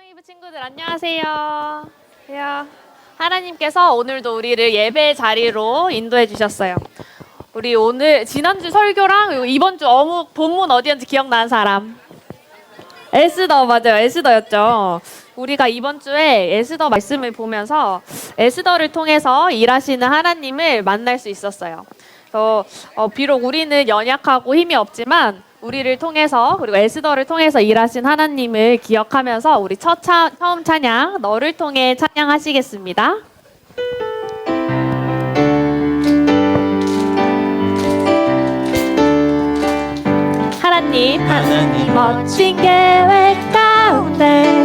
고등이부 친구들 안녕하세요. 안녕. 하나님께서 오늘도 우리를 예배 자리로 인도해 주셨어요. 우리 오늘 지난주 설교랑 이번 주 어묵 본문 어디였는지 기억나는 사람? 에스더 맞아요. 에스더였죠. 우리가 이번 주에 에스더 말씀을 보면서 에스더를 통해서 일하시는 하나님을 만날 수 있었어요. 그래서 어, 비록 우리는 연약하고 힘이 없지만 우리를 통해서 그리고 에스더를 통해서 일하신 하나님을 기억하면서 우리 첫 차, 처음 찬양 너를 통해 찬양하시겠습니다. 하나님 하나님 멋진 계획 가운데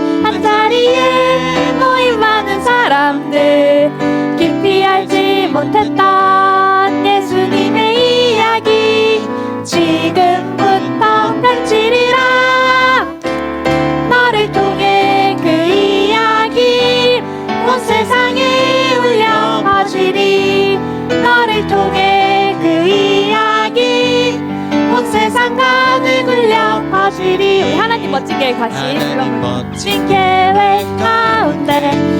하나님 멋진 계획 같이 하나님 멋진 계획 가운데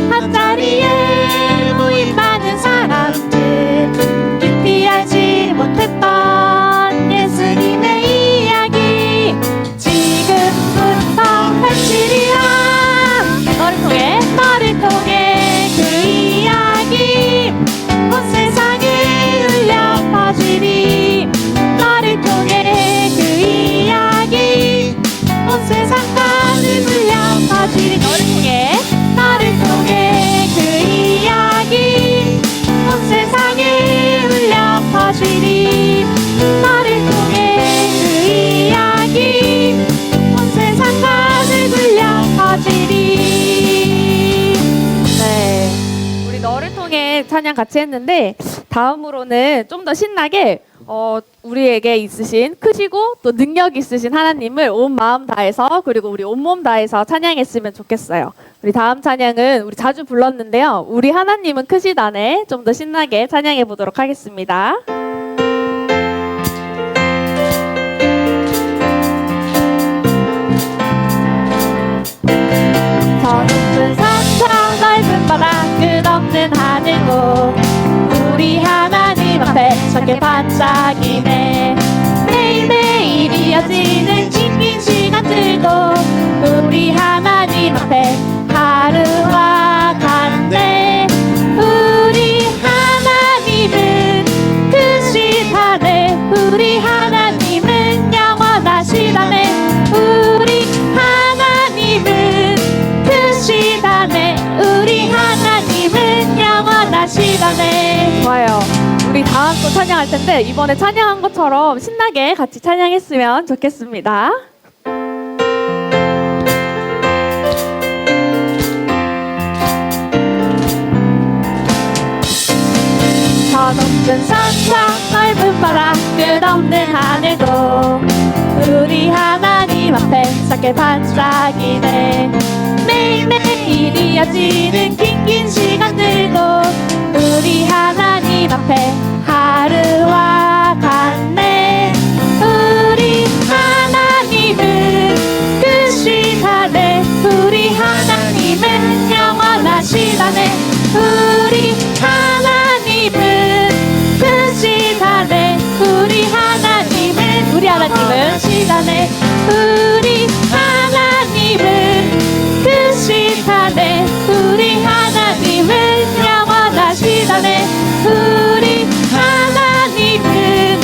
찬양 같이 했는데 다음으로는 좀 더 신나게 어, 우리에게 있으신 크시고 또 능력 있으신 하나님을 온 마음 다해서 그리고 우리 온몸 다해서 찬양했으면 좋겠어요. 우리 다음 찬양은 우리 자주 불렀는데요. 우리 하나님은 크시다네 좀 더 신나게 찬양해 보도록 하겠습니다. 또 찬양할 텐데 이번에 찬양한 것처럼 신나게 같이 찬양했으면 좋겠습니다. 산저 넓은 바다 끝없는 하늘도 우리 하나님 앞에 작게 반짝이네. 매일매일 이어지는 시다네 우리 하나님은 크시다네 우리 하나님은 우리 하나님은. 시다네 우리 하나님은 크시다네 우리 하나님은. 영원하시다네 우리 하나님은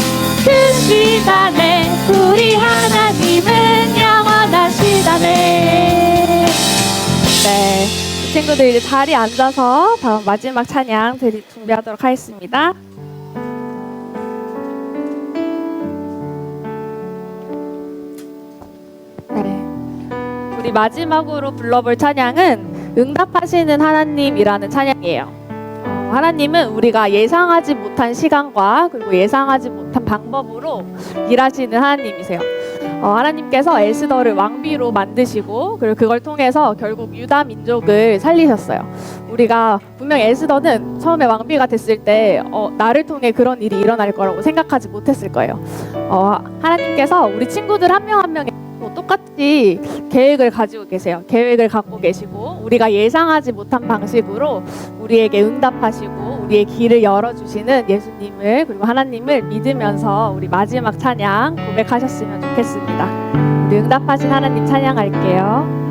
크시다네 우리 하나님은. 영원하시다네 네 친구들 이제 자리에 앉아서 다음 마지막 찬양 준비하도록 하겠습니다. 네. 우리 마지막으로 불러볼 찬양은 응답하시는 하나님이라는 찬양이에요. 어, 하나님은 우리가 예상하지 못한 시간과 그리고 예상하지 못한 방법으로 일하시는 하나님이세요. 어, 하나님께서 에스더를 왕비로 만드시고 그리고 그걸 통해서 결국 유다 민족을 살리셨어요. 우리가 분명 에스더는 처음에 왕비가 됐을 때 어, 나를 통해 그런 일이 일어날 거라고 생각하지 못했을 거예요. 어, 하나님께서 우리 친구들 한 명 한 명에 똑같이 계획을 가지고 계세요. 계획을 갖고 계시고 우리가 예상하지 못한 방식으로 우리에게 응답하시고 우리의 길을 열어주시는 예수님을 그리고 하나님을 믿으면서 우리 마지막 찬양 고백하셨으면 좋겠습니다. 우리 응답하신 하나님 찬양할게요.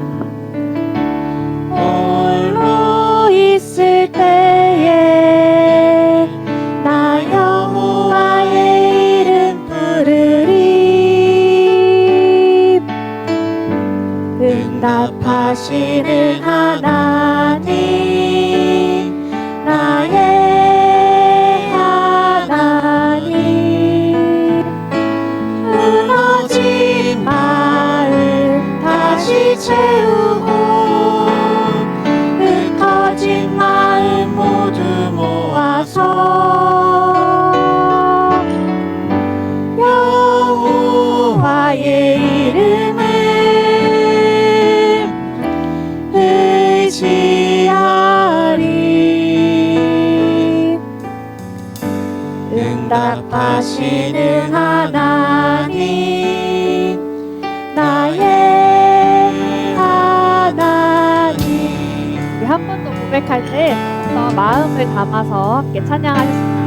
응답하시는 하나님 나의 하나님. 한 번 더 고백할 때 더 마음을 담아서 함께 찬양하셨으면 좋겠습니다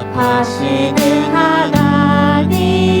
응답하시는 하나님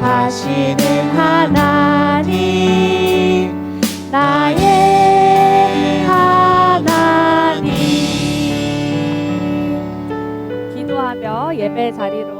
하시는 하나님 나의 하나님 기도하며 예배 자리로.